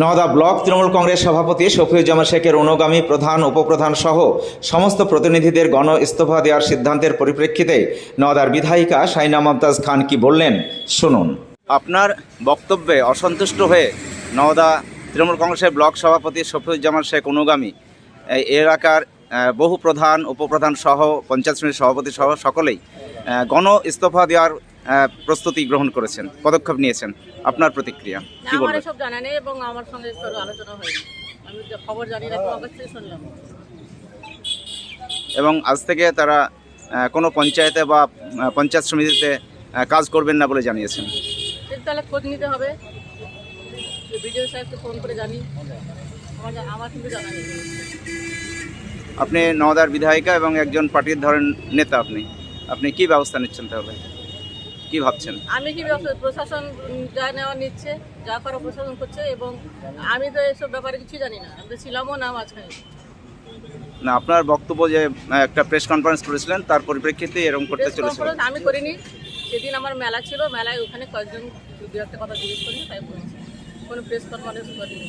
Nowda block Trinamool Congress সভাপতি শফিউজ্জামান শেখের অনুগামী প্রধান, উপপ্রধান সহ সমস্ত প্রতিনিধিদের গণ ইস্তফা দেওয়ার সিদ্ধান্তের পরিপ্রেক্ষিতে নওদার বিধায়িকা সাইনা মমতাজ খান কি বললেন, শুনুন। আপনার বক্তব্যে অসন্তুষ্ট হয়ে নওদা তৃণমূল কংগ্রেসের ব্লক সভাপতি শফিউজ্জামান শেখ অনুগামী এলাকার বহু প্রধান, উপপ্রধান সহ, পঞ্চায়েত শ্রেণির সভাপতি সহ সকলেই গণ ইস্তফা দেওয়ার প্রস্তুতি গ্রহণ করেছেন পদক্ষেপ নিয়েছেন। আপনার প্রতিক্রিয়া কি আমার বলবেন এসব জানা নেই এবং আমার সঙ্গে আলোচনা হয়নি। আমি যা খবর জানি না শুনলাম। এবং আজ থেকে তারা কোনো পঞ্চায়েতে বা পঞ্চায়েত সমিতিতে কাজ করবেন না বলে জানিয়েছেন। তাহলে খোঁজ নিতে হবে। বিজয় সাহেবকে ফোন করে জানি আমার কিন্তু জানা নেই। আপনি নওদার বিধায়িকা এবং একজন পার্টির ধরেন নেতা আপনি। আপনি কি ব্যবস্থা নিচ্ছেন তাহলে? কি ভাবছেন? আমি কি প্রশাসন যা নেওয়া নিচ্ছে যা করা প্রশাসন করছে এবং আমি তো এসব ব্যাপারে কিছু জানি না। আমি তো ছিলামও না মাঝখানে। না আপনার বক্তব্য যে একটা প্রেস কনফারেন্স করেছিলেন তার পরিপ্রেক্ষিতে এরকম করতে চলেছিল। আমি করিনি। সেদিন আমার মেলা ছিল মেলায় ওখানে কয়েকজন দু একটা কথা জিজ্ঞেস করি তাই বলছি। কোনো প্রেস কনফারেন্স করিনি।